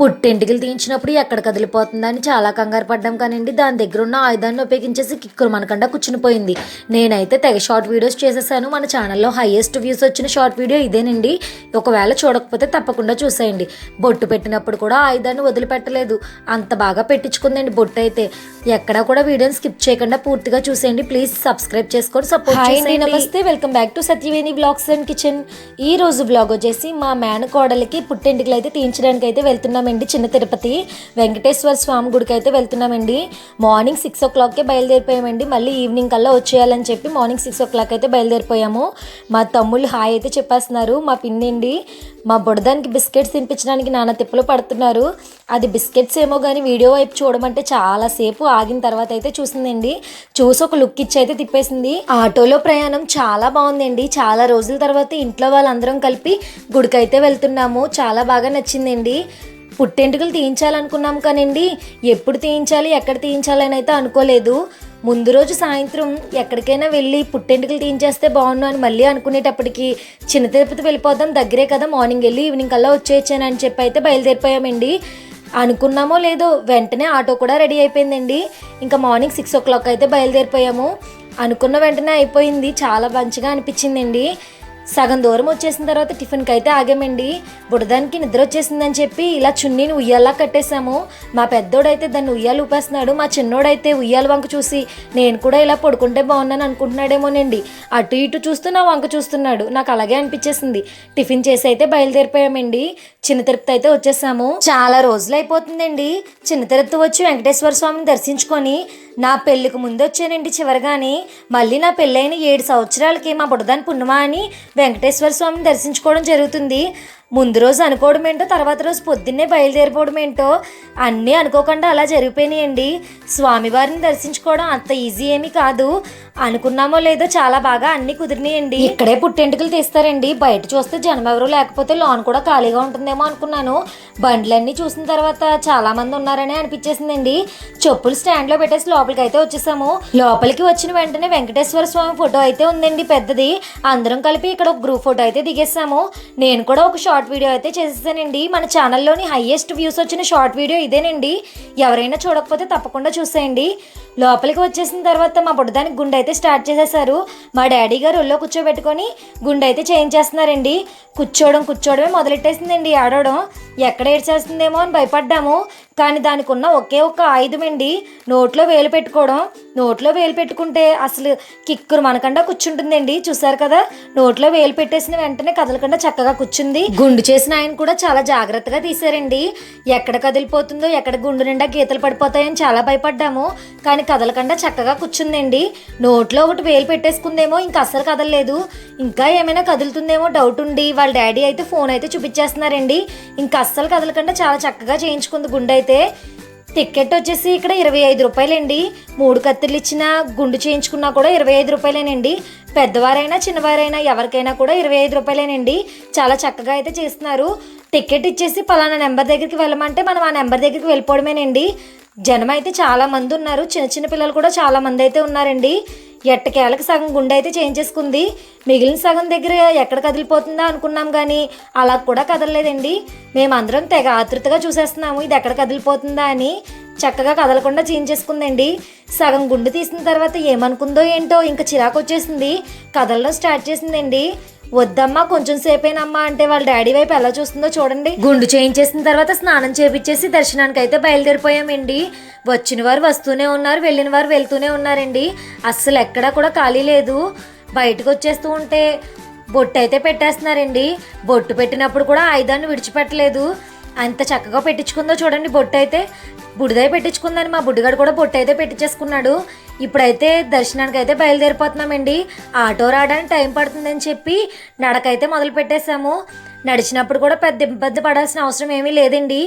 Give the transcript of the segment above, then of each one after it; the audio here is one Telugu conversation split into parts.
పుట్టింటికలు తీయించినప్పుడు ఎక్కడ కదిలిపోతుందని చాలా కంగారు పడ్డాం కానివ్వండి. దాని దగ్గర ఉన్న ఆయుధాన్ని ఉపయోగించేసి కిక్కురు మనకుండా కూర్చునిపోయింది నేనైతే తెగ షార్ట్ వీడియోస్ చేసేసాను. మన ఛానల్లో హైయెస్ట్ వ్యూస్ వచ్చిన షార్ట్ వీడియో ఇదేనండి. ఒకవేళ చూడకపోతే తప్పకుండా చూసేయండి. బొట్టు పెట్టినప్పుడు కూడా ఆయుధాన్ని వదిలిపెట్టలేదు. అంత బాగా పెట్టించుకుందండి బొట్టు అయితే. ఎక్కడా కూడా వీడియోని స్కిప్ చేయకుండా పూర్తిగా చూసేయండి. ప్లీజ్ సబ్స్క్రైబ్ చేసుకొని సపోర్ట్ చేయండి నమస్తే. Welcome back to Satyaveni vlogs and kitchen ఈ రోజు బ్లాగ్ వచ్చేసి మా మేనకోడలికి పుట్టింటికలు అయితే తీయించడానికి అయితే వెళ్తున్నామండి చిన్న తిరుపతి. వెంకటేశ్వర స్వామి గుడికి అయితే వెళ్తున్నామండి. మార్నింగ్ సిక్స్ ఓ క్లాక్కే బయలుదేరిపోయామండి. మళ్ళీ ఈవినింగ్ కల్లా వచ్చేయాలని చెప్పి మార్నింగ్ సిక్స్ ఓ క్లాక్ అయితే బయలుదేరిపోయాము. మా తమ్ముళ్ళు హాయ్ అయితే చెప్పేస్తున్నారు. మా పిన్నండి మా బుడదానికి బిస్కెట్స్ తినిపించడానికి నాన్న తిప్పలు పడుతున్నారు. అది బిస్కెట్స్ ఏమో కానీ వీడియో వైపు చూడమంటే చాలాసేపు ఆగిన తర్వాత అయితే చూసిందండి. చూసి ఒక లుక్ ఇచ్చి అయితే తిప్పేసింది. ఆటోలో ప్రయాణం చాలా బాగుందండి. చాలా రోజుల తర్వాత ఇంట్లో వాళ్ళందరం కలిపి గుడికైతే వెళ్తున్నాము. చాలా బాగా నచ్చిందండి. పుట్టెంటుకలు తీయించాలనుకున్నాం కానండి. ఎప్పుడు తీయించాలి ఎక్కడ తీయించాలని అయితే అనుకోలేదు. ముందు రోజు సాయంత్రం ఎక్కడికైనా వెళ్ళి పుట్టెంటుకలు తీయించేస్తే బాగుండు అని మళ్ళీ అనుకునేటప్పటికి చిన్న తిరుపతి వెళ్ళిపోదాం దగ్గరే కదా మార్నింగ్ వెళ్ళి ఈవినింగ్ కల్లా వచ్చేయచ్చాను అని చెప్పి అయితే బయలుదేరిపోయామండి. అనుకున్నామో లేదో వెంటనే ఆటో కూడా రెడీ అయిపోయిందండి. ఇంకా మార్నింగ్ సిక్స్ ఓ క్లాక్ అయితే బయలుదేరిపోయాము. అనుకున్న వెంటనే అయిపోయింది. చాలా మంచిగా అనిపించిందండి. సగం దూరం వచ్చేసిన తర్వాత టిఫిన్కి అయితే ఆగామండి. బుడదానికి నిద్ర వచ్చేసిందని చెప్పి ఇలా చున్నీని ఉయ్యాలా కట్టేశాము. మా పెద్దోడైతే దాన్ని ఉయ్యాలు ఊపేస్తున్నాడు. మా చిన్నోడైతే ఉయ్యాల వంక చూసి నేను కూడా ఇలా పడుకుంటే బాగున్నాను అనుకుంటున్నాడేమోనండి. అటు ఇటు చూస్తూ నా వంక చూస్తున్నాడు. నాకు అలాగే అనిపించేసింది. టిఫిన్ చేసి అయితే బయలుదేరిపోయామండి. చిన్న తిరుపతి అయితే వచ్చేసాము. చాలా రోజులు అయిపోతుందండి. చిన్న తిరుపతి వచ్చి వెంకటేశ్వర స్వామిని దర్శించుకొని నా పెళ్ళికి ముందు వచ్చానండి చివరిగాని. మళ్ళీ నా పెళ్ళైన ఏడు సంవత్సరాలకి మా బుడదాని పుణ్యమా అని వెంకటేశ్వర స్వామిని దర్శించుకోవడం జరుగుతుంది. ముందు రోజు అనుకోవడం ఏంటో తర్వాత రోజు పొద్దున్నే బయలుదేరిపోవడం ఏంటో అన్నీ అనుకోకుండా అలా జరిగిపోయినాయండి. స్వామివారిని దర్శించుకోవడం అంత ఈజీ ఏమీ కాదు. అనుకున్నామో లేదో చాలా బాగా అన్నీ కుదిరినాయండి. ఇక్కడే పుట్టెంటుకలు తీస్తారండి. బయట చూస్తే జనం ఎవరు లేకపోతే లోన్ కూడా ఖాళీగా ఉంటుందేమో అనుకున్నాను. బండ్లన్నీ చూసిన తర్వాత చాలా మంది ఉన్నారని అనిపించేసిందండి. చెప్పులు స్టాండ్లో పెట్టేసి లోపలికి అయితే వచ్చేసాము. లోపలికి వచ్చిన వెంటనే వెంకటేశ్వర స్వామి ఫోటో అయితే ఉందండి పెద్దది. అందరం కలిపి ఇక్కడ ఒక గ్రూప్ ఫోటో అయితే దిగేసాము. నేను కూడా ఒక షార్ట్ షార్ట్ వీడియో అయితే చేసేసానండి. మన ఛానల్లోని హైయెస్ట్ వ్యూస్ వచ్చిన షార్ట్ వీడియో ఇదేనండి. ఎవరైనా చూడకపోతే తప్పకుండా చూసేయండి. లోపలికి వచ్చేసిన తర్వాత మా బుడ్డదానికి గుండె అయితే స్టార్ట్ చేసేసారు మా డాడీ గారు ఒళ్ళో కూర్చోబెట్టుకొని గుండె అయితే చేయించేస్తున్నారండి కూర్చోవడం కూర్చోవడమే మొదలెట్టేసిందండి ఆడవడం ఎక్కడ ఏడ్చేస్తుందేమో అని భయపడ్డాము. కానీ దానికి ఉన్న ఒకే ఒక్క ఆయుధం అండి నోట్లో వేలు పెట్టుకోవడం. నోట్లో వేలు పెట్టుకుంటే అసలు కిక్కురు మనకుండా కూర్చుంటుందండి. చూసారు కదా? నోట్లో వేలు పెట్టేసిన వెంటనే కదలకుండా చక్కగా కూర్చుంది. గుండు చేసిన ఆయన కూడా చాలా జాగ్రత్తగా తీశారండి. ఎక్కడ కదిలిపోతుందో ఎక్కడ గుండు నిండా గీతలు పడిపోతాయని చాలా భయపడ్డాము. కానీ కదలకుండా చక్కగా కూర్చుందండి. నోట్లో ఒకటి వేలు పెట్టేసుకుందేమో ఇంకా అస్సలు కదలలేదు. ఇంకా ఏమైనా కదులుతుందేమో డౌట్ ఉండి వాళ్ళ డాడీ అయితే ఫోన్ అయితే చూపించేస్తున్నారండి. ఇంకా అస్సలు కదలకుండా చాలా చక్కగా చేయించుకుంది గుండె అయితే టికెట్ వచ్చేసి ఇక్కడ ఇరవై ఐదు రూపాయలండి. మూడు కత్తిలు ఇచ్చిన గుండు చేయించుకున్నా కూడా ఇరవై ఐదు రూపాయలేనండి. పెద్దవారైనా చిన్నవారైనా ఎవరికైనా కూడా ఇరవై ఐదు రూపాయలేనండి. చాలా చక్కగా అయితే చేస్తున్నారు. టికెట్ ఇచ్చేసి పలానా నెంబర్ దగ్గరికి వెళ్ళమంటే మనం ఆ నెంబర్ దగ్గరికి వెళ్ళిపోవడమేనండి. జనం అయితే చాలా మంది ఉన్నారు. చిన్న చిన్న పిల్లలు కూడా చాలా మంది అయితే ఉన్నారండి. ఎట్టకేళ్ళకి సగం గుండె అయితే చేయించేసుకుంది మిగిలిన సగం దగ్గర ఎక్కడ కదిలిపోతుందా అనుకున్నాం కానీ అలా కూడా కదలలేదండి. మేమందరం తెగ ఆతృతగా చూసేస్తున్నాము ఇది ఎక్కడ కదిలిపోతుందా అని. చక్కగా కదలకుండా చేయించేసుకుందండి సగం గుండు తీసిన తర్వాత ఏమనుకుందో ఏంటో ఇంకా చిరాకు వచ్చేసింది. కదలడం స్టార్ట్ చేసిందండి. వద్దమ్మా కొంచెం సేపేనమ్మా అంటే వాళ్ళ డాడీ వైపు ఎలా చూస్తుందో చూడండి. గుండు చేయించేసిన తర్వాత స్నానం చేపించేసి దర్శనానికి అయితే బయలుదేరిపోయామండి. వచ్చిన వారు వస్తూనే ఉన్నారు వెళ్ళిన వారు వెళ్తూనే ఉన్నారండి. అస్సలు ఎక్కడా కూడా ఖాళీ లేదు. బయటకు వచ్చేస్తూ ఉంటే బొట్టు అయితే పెట్టేస్తున్నారండి. బొట్టు పెట్టినప్పుడు కూడా ఆయుధాన్ని విడిచిపెట్టలేదు. అంత చక్కగా పెట్టించుకుందో చూడండి బొట్టు అయితే బుడిదై పెట్టించుకుందని మా బుడ్డిగాడు కూడా బొట్టు అయితే పెట్టించేసుకున్నాడు. ఇప్పుడైతే దర్శనానికి అయితే బయలుదేరిపోతున్నామండి. ఆటో రావడానికి టైం పడుతుందని చెప్పి నడకైతే మొదలు పెట్టేశాము నడిచినప్పుడు కూడా పెద్ద ఇబ్బంది పడాల్సిన అవసరం ఏమీ లేదండి.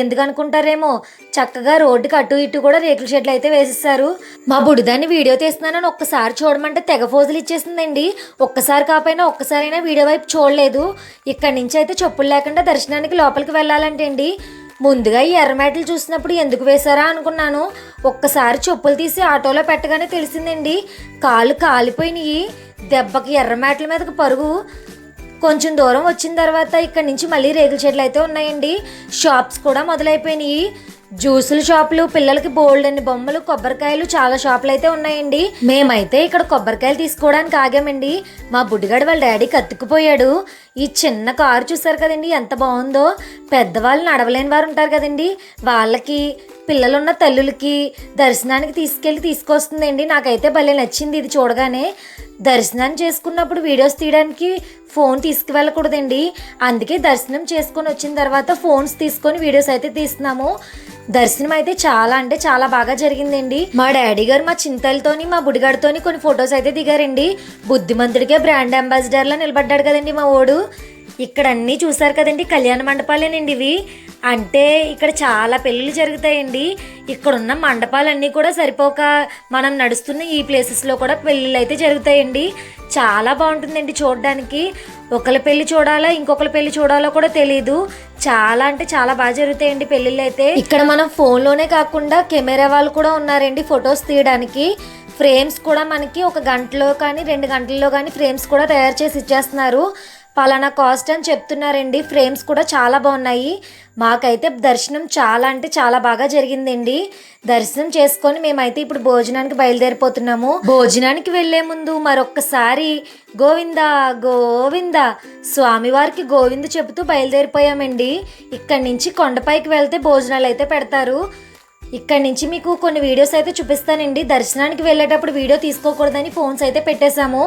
ఎందుకనుకుంటారేమో చక్కగా రోడ్డుకి అటు ఇటు కూడా రేకుల షెడ్లు అయితే వేసేస్తారు మా బుడిదాన్ని వీడియో తీస్తున్నానని ఒక్కసారి చూడమంటే తెగ ఫోజులు ఇచ్చేసిందండి. ఒక్కసారి కాకపోయినా ఒక్కసారైనా వీడియో వైపు చూడలేదు. ఇక్కడి నుంచి అయితే చెప్పులు లేకుండా దర్శనానికి లోపలికి వెళ్ళాలంటే అండి ముందుగా ఈ ఎర్రమేటలు చూసినప్పుడు ఎందుకు వేశారా అనుకున్నాను. ఒక్కసారి చెప్పులు తీసి ఆటోలో పెట్టగానే తెలిసిందండి. కాళ్ళు కాలిపోయినాయి. దెబ్బకి ఎర్రమేటల మీదకి పరుగు. కొంచెం దూరం వచ్చిన తర్వాత ఇక్కడ నుంచి మళ్ళీ రేగుల చెట్లు అయితే ఉన్నాయండి. షాప్స్ కూడా మొదలైపోయినాయి. జ్యూసుల షాపులు పిల్లలకి బోల్డ్ అన్ని బొమ్మలు కొబ్బరికాయలు చాలా షాపులు అయితే ఉన్నాయండి. మేమైతే ఇక్కడ కొబ్బరికాయలు తీసుకోవడానికి ఆగామండి. మా బుడ్డిగాడు వాళ్ళ డాడీ కత్తుకుపోయాడు. ఈ చిన్న కారు చూసారు కదండి ఎంత బాగుందో. పెద్దవాళ్ళు నడవలేని వారు ఉంటారు కదండి. వాళ్ళకి పిల్లలున్న తల్లులకి దర్శనానికి తీసుకెళ్ళి తీసుకొస్తుందండి. నాకైతే భలే నచ్చింది ఇది చూడగానే. దర్శనం చేసుకున్నప్పుడు వీడియోస్ తీయడానికి ఫోన్ తీసుకువెళ్ళకూడదండి. అందుకే దర్శనం చేసుకొని వచ్చిన తర్వాత ఫోన్స్ తీసుకొని వీడియోస్ అయితే తీస్తున్నాము. దర్శనం అయితే చాలా అంటే చాలా బాగా జరిగిందండి. మా డాడీ గారు మా చింతలతోని మా బుడిగాడితోని కొన్ని ఫొటోస్ అయితే దిగారండి. బుద్ధిమంతుడికే బ్రాండ్ అంబాసిడర్లా నిలబడ్డాడు కదండి మా ఓడు. ఇక్కడ అన్నీ చూసారు కదండి కళ్యాణ మండపాలేనండి ఇవి. అంటే ఇక్కడ చాలా పెళ్ళిళ్ళు జరుగుతాయండి. ఇక్కడ ఉన్న మండపాలన్నీ కూడా సరిపోక మనం నడుస్తున్న ఈ ప్లేసెస్లో కూడా పెళ్ళిళ్ళు అయితే జరుగుతాయండి. చాలా బాగుంటుందండి చూడడానికి. ఒకరి పెళ్ళి చూడాలా ఇంకొకరి పెళ్ళి చూడాలో కూడా తెలియదు చాలా అంటే చాలా బాగా జరుగుతాయండి పెళ్ళిళ్ళు అయితే. ఇక్కడ మనం ఫోన్లోనే కాకుండా కెమెరా వాళ్ళు కూడా ఉన్నారండి ఫొటోస్ తీయడానికి. ఫ్రేమ్స్ కూడా మనకి ఒక గంటలో కానీ రెండు గంటల్లో కానీ ఫ్రేమ్స్ కూడా తయారు చేసి ఇచ్చేస్తున్నారు. పలానా కాస్ట్ అని చెప్తున్నారండి. ఫ్రేమ్స్ కూడా చాలా బాగున్నాయి. మాకైతే దర్శనం చాలా అంటే చాలా బాగా జరిగిందండి. దర్శనం చేసుకొని మేమైతే ఇప్పుడు భోజనానికి బయలుదేరిపోతున్నాము. భోజనానికి వెళ్ళే ముందు మరొక్కసారి గోవింద గోవింద స్వామివారికి గోవింద చెబుతూ బయలుదేరిపోయామండి. ఇక్కడి నుంచి కొండపైకి వెళ్తే భోజనాలు అయితే పెడతారు. ఇక్కడ నుంచి మీకు కొన్ని వీడియోస్ అయితే చూపిస్తానండి. దర్శనానికి వెళ్ళేటప్పుడు వీడియో తీసుకోకూడదని ఫోన్స్ అయితే పెట్టేశాము.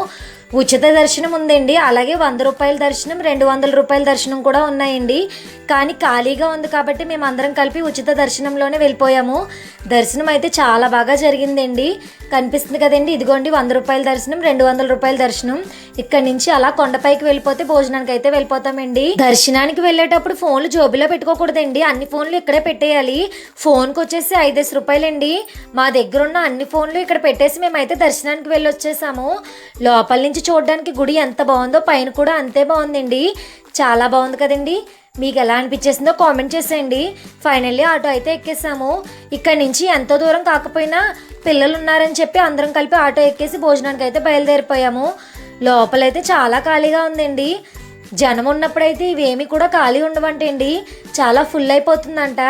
ఉచిత దర్శనం ఉందండి. అలాగే వంద రూపాయల దర్శనం రెండు వందల రూపాయల దర్శనం కూడా ఉన్నాయండి. కానీ ఖాళీగా ఉంది కాబట్టి మేము అందరం కలిపి ఉచిత దర్శనంలోనే వెళ్ళిపోయాము. దర్శనం అయితే చాలా బాగా జరిగిందండి. కనిపిస్తుంది కదండి ఇదిగోండి వంద రూపాయల దర్శనం రెండు వందల రూపాయల దర్శనం. ఇక్కడ నుంచి అలా కొండపైకి వెళ్ళిపోతే భోజనానికి అయితే వెళ్ళిపోతామండి. దర్శనానికి వెళ్ళేటప్పుడు ఫోన్లు జోబిలో పెట్టుకోకూడదండి. అన్ని ఫోన్లు ఇక్కడే పెట్టేయాలి. ఫోన్కి వచ్చేసి ఐదేసి రూపాయలండి. మా దగ్గర ఉన్న అన్ని ఫోన్లు ఇక్కడ పెట్టేసి మేమైతే దర్శనానికి వెళ్ళి వచ్చేసాము లోపల నుంచి చూడడానికి గుడి ఎంత బాగుందో పైన కూడా అంతే బాగుందండి. చాలా బాగుంది కదండి. మీకు ఎలా అనిపించేసిందో కామెంట్ చేసేయండి. ఫైనల్లీ ఆటో అయితే ఎక్కేసాము. ఇక్కడ నుంచి ఎంతో దూరం కాకపోయినా పిల్లలు ఉన్నారని చెప్పి అందరం కలిపి ఆటో ఎక్కేసి భోజనానికి అయితే బయలుదేరిపోయాము. లోపలైతే చాలా ఖాళీగా ఉందండి. జనం ఉన్నప్పుడైతే ఇవేమి కూడా ఖాళీ ఉండవంటండి. చాలా ఫుల్ అయిపోతుందంట.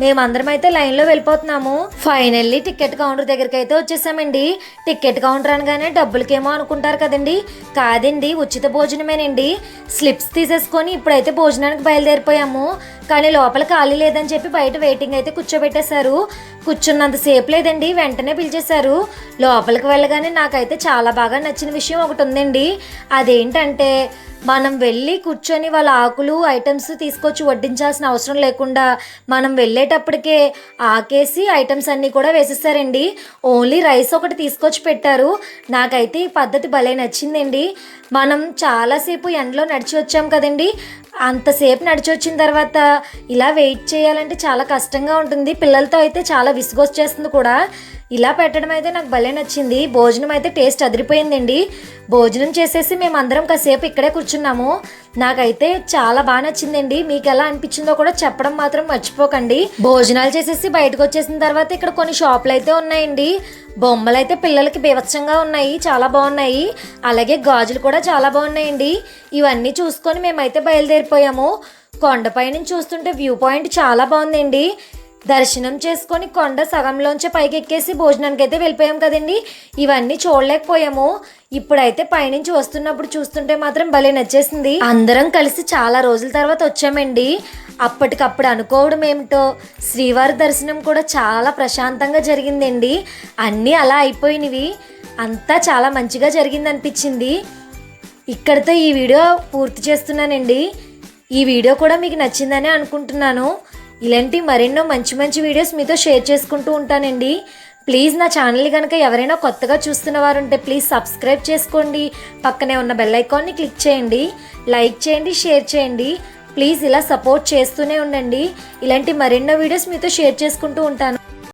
మేమందరం అయితే లైన్లో వెళ్ళిపోతున్నాము. ఫైనల్లీ టికెట్ కౌంటర్ దగ్గరికి అయితే వచ్చేసామండి. టికెట్ కౌంటర్ అనగానే డబ్బులకేమో అనుకుంటారు కదండి. కాదండి ఉచిత భోజనమేనండి. స్లిప్స్ తీసేసుకొని ఇప్పుడైతే భోజనానికి బయలుదేరిపోయాము. కానీ లోపల ఖాళీ లేదని చెప్పి బయట వెయిటింగ్ అయితే కూర్చోబెట్టేశారు. కూర్చున్నంతసేపు లేదండి వెంటనే పిలిచేశారు. లోపలికి వెళ్ళగానే నాకైతే చాలా బాగా నచ్చిన విషయం ఒకటి ఉందండి. అదేంటంటే మనం వెళ్ళి కూర్చొని వాళ్ళ ఆకులు ఐటమ్స్ తీసుకొచ్చి వడ్డించాల్సిన అవసరం లేకుండా మనం వెళ్ళేటప్పటికే ఆకేసి ఐటమ్స్ అన్నీ కూడా వేసేసారండి. ఓన్లీ రైస్ ఒకటి తీసుకొచ్చి పెట్టారు. నాకైతే ఈ పద్ధతి భలే నచ్చిందండి. మనం చాలాసేపు ఎండలో నడిచి వచ్చాం కదండి. అంతసేపు నడిచి వచ్చిన తర్వాత ఇలా వెయిట్ చేయాలంటే చాలా కష్టంగా ఉంటుంది. పిల్లలతో అయితే చాలా విసుగొచ్చేస్తుంది కూడా. ఇలా పెట్టడం అయితే నాకు భలే నచ్చింది. భోజనం అయితే టేస్ట్ అదిరిపోయిందండి. భోజనం చేసేసి మేము అందరం కాసేపు ఇక్కడే కూర్చున్నాము. నాకైతే చాలా బాగా నచ్చిందండి. మీకు ఎలా అనిపించిందో కూడా చెప్పడం మాత్రం మర్చిపోకండి. భోజనాలు చేసేసి బయటకు వచ్చేసిన తర్వాత ఇక్కడ కొన్ని షాపులు అయితే ఉన్నాయండి. బొమ్మలు అయితే పిల్లలకి బీభత్సంగా ఉన్నాయి. చాలా బాగున్నాయి. అలాగే గాజులు కూడా చాలా బాగున్నాయండి. ఇవన్నీ చూసుకొని మేమైతే బయలుదేరిపోయాము. కొండపై నుంచి చూస్తుంటే వ్యూ పాయింట్ చాలా బాగుందండి. దర్శనం చేసుకొని కొండ సగంలోంచి పైకి ఎక్కేసి భోజనానికి అయితే వెళ్ళిపోయాం కదండి. ఇవన్నీ చూడలేకపోయాము. ఇప్పుడైతే పైనుంచి వస్తున్నప్పుడు చూస్తుంటే మాత్రం భలే నచ్చేసింది. అందరం కలిసి చాలా రోజుల తర్వాత వచ్చామండి. అప్పటికప్పుడు అనుకోవడం ఏమిటో శ్రీవారి దర్శనం కూడా చాలా ప్రశాంతంగా జరిగిందండి. అన్నీ అలా అయిపోయినవి. అంతా చాలా మంచిగా జరిగింది అనిపించింది ఇక్కడితో ఈ వీడియో పూర్తి చేస్తున్నానండి. ఈ వీడియో కూడా మీకు నచ్చిందని అనుకుంటున్నాను. ఇలాంటి మరెన్నో మంచి మంచి వీడియోస్ మీతో షేర్ చేసుకుంటూ ఉంటానండి. ప్లీజ్ నా ఛానల్ కనుక ఎవరైనా కొత్తగా చూస్తున్న వారు ఉంటే ప్లీజ్ సబ్స్క్రైబ్ చేసుకోండి. పక్కనే ఉన్న బెల్ ఐకాన్ని క్లిక్ చేయండి. లైక్ చేయండి షేర్ చేయండి. ప్లీజ్ ఇలా సపోర్ట్ చేస్తూనే ఉండండి. ఇలాంటి మరెన్నో వీడియోస్ మీతో షేర్ చేసుకుంటూ ఉంటాను.